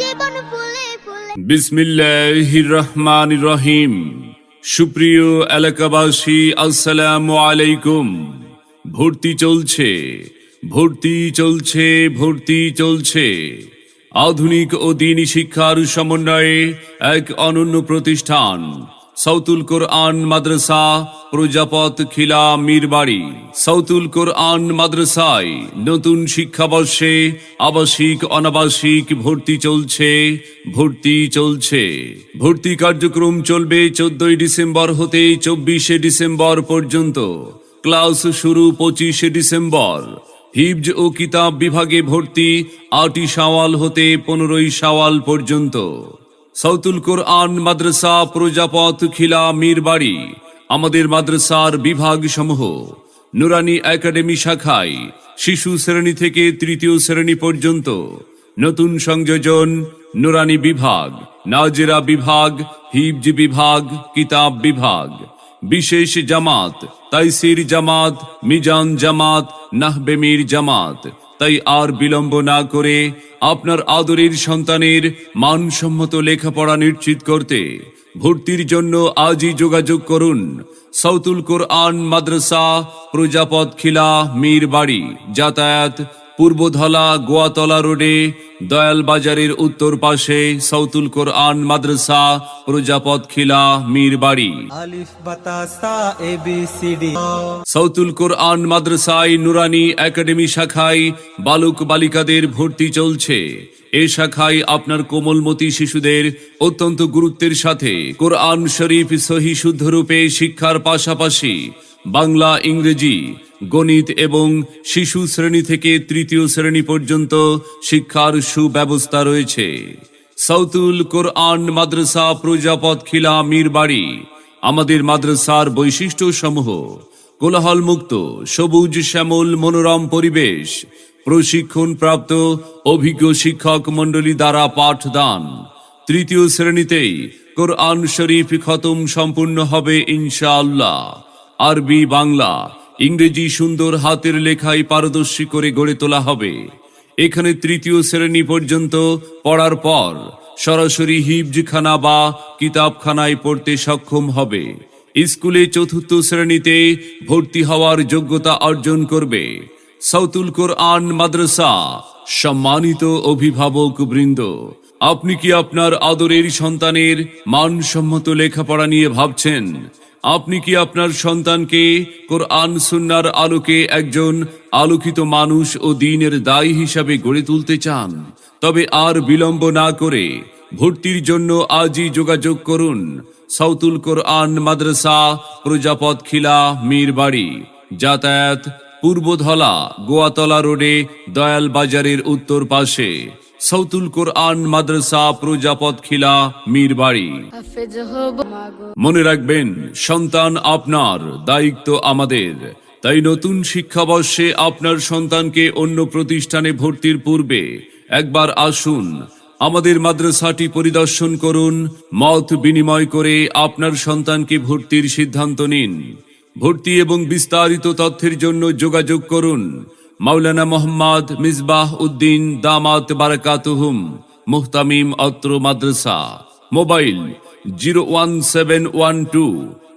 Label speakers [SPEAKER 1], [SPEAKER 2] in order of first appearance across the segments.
[SPEAKER 1] জীবন ফুলে ফুলে।
[SPEAKER 2] বিসমিল্লাহির রহমান রহিম সুপ্রিয় এলাকাবাসী, আসসালামু আলাইকুম। ভর্তি চলছে ভর্তি চলছে ভর্তি চলছে। আধুনিক ও দিনী শিক্ষার সমন্বয়ে এক অনন্য প্রতিষ্ঠান সৌতুল কোরআন মাদ্রাসা, প্রজাপত খিলা মীরবাড়ি। সৌতুল কোরআন মাদ্রাসায় নতুন শিক্ষাবর্ষে আবাসিক, অনাবাসিক ভর্তি চলছে ভর্তি চলছে। ভর্তি কার্যক্রম চলবে চোদ্দই ডিসেম্বর হতে চব্বিশে ডিসেম্বর পর্যন্ত। ক্লাস শুরু পঁচিশে ডিসেম্বর। হিবজ ও কিতাব বিভাগে ভর্তি আটই সাওয়াল হতে পনেরোই সাওয়াল পর্যন্ত। সৌতুল কোরআন মাদ্রাসা প্রজাপত খিলা মীরবাড়ি, আমাদের মাদ্রাসার বিভাগ সমূহ নুরানি একাডেমি শাখায় শিশু শ্রেণি থেকে তৃতীয় শ্রেণি পর্যন্ত, নতুন সংযোজন, নুরানি বিভাগ, নাজেরা বিভাগ হিবজ বিভাগ, কিতাব বিভাগ, বিশেষ জামাত, তাইসির জামাত, মিজান জামাত নাহবেমির জামাত তাই আর বিলম্ব না করে আপনার আদরের সন্তানের মানসম্মত লেখাপড়া নিশ্চিত করতে ভর্তির জন্য আজই যোগাযোগ করুন। সাউতুল কোরআন মাদ্রাসা প্রজাপত খিলা মীর বাড়ি যাতায়াত পূর্বধলা গোয়াতলা রোডে দয়াল বাজারের উত্তর পাশে সৌতুল কোরআন মাদ্রাসা প্রজাপত খিলা মীর বাড়ি সৌতুল কোরআন মাদ্রাসায় নুরানি একাডেমি শাখায় বালক বালিকাদের ভর্তি চলছে। এ শাখায় আপনার কোমলমতি শিশুদের অত্যন্ত গুরুত্বের সাথে কোরআন শরীফ সহি শুদ্ধরূপে শিক্ষার পাশাপাশি বাংলা ইংরেজি গণিত এবং শিশু শ্রেণি থেকে তৃতীয় শ্রেণি পর্যন্ত শিক্ষার সুব্যবস্থা রয়েছে। সৌতুল কোরআন মাদ্রাসা প্রজাপত খিলা মীরবাড়ি, আমাদের মাদ্রাসার বৈশিষ্ট্য সমূহ কোলাহল মুক্ত সবুজ শ্যামল মনোরম পরিবেশ প্রশিক্ষণ প্রাপ্ত অভিজ্ঞ শিক্ষক মণ্ডলী দ্বারা পাঠদান। তৃতীয় শ্রেণীতেই কোরআন শরীফ খতম সম্পূর্ণ হবে ইনশাআল্লাহ। আরবি বাংলা ইংরেজি সুন্দর হাতের লেখায় পারদর্শী করে গড়ে তোলা হবে। এখানে তৃতীয় শ্রেণি পর্যন্ত পড়ার পর সরাসরি হিবজখানা বা কিতাবখানায় পড়তে সক্ষম হবে। স্কুলে চতুর্থ শ্রেণীতে ভর্তি হওয়ার যোগ্যতা অর্জন করবে। সৌতুল কোরআন মাদ্রাসা, সম্মানিত অভিভাবক বৃন্দ, আপনি কি আপনার আদরের সন্তানের মানসম্মত লেখাপড়া নিয়ে ভাবছেন? আপনি কি আপনার সন্তানকে কোরআন সুন্নার আলোকে একজন আলোকিত মানুষ ও দিনের দায়ী হিসাবে গড়ে তুলতে চান? তবে আর বিলম্ব না করে ভর্তির জন্য আজই যোগাযোগ করুন। সাউতুল কোরআন মাদ্রাসা প্রজাপত খিলা, মীরবাড়ি, যাতায়াত পূর্বধলা, গোয়াতলা রোডে, দয়াল বাজারের উত্তর পাশে। সৌতুল কোরআন মাদ্রাসা প্রজাপত খিলা, মীরবাড়ি। মনে রাখবেন, সন্তান আপনার, দায়িত্ব আমাদের। তাই নতুন শিক্ষাবর্ষে আপনার সন্তানকে অন্য প্রতিষ্ঠানে ভর্তির পূর্বে একবার আসুন, আমাদের মাদ্রাসাটি পরিদর্শন করুন, মত বিনিময় করে আপনার সন্তানকে ভর্তির সিদ্ধান্ত নিন। ভর্তি এবং বিস্তারিত তথ্যের জন্য যোগাযোগ করুন, মাওলানা মোহাম্মদ মিসবাহ উদ্দিন দামাত বারাকাতুহুম, মুহতামিম অত্র মাদ্রাসা। Mobile zero one seven one two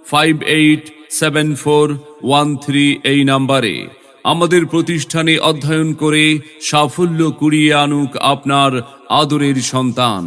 [SPEAKER 2] five eight seven four one three এই নাম্বারে আমাদের প্রতিষ্ঠানে অধ্যয়ন করে সাফল্য কুড়িয়ে আনুক আপনার আদরের সন্তান।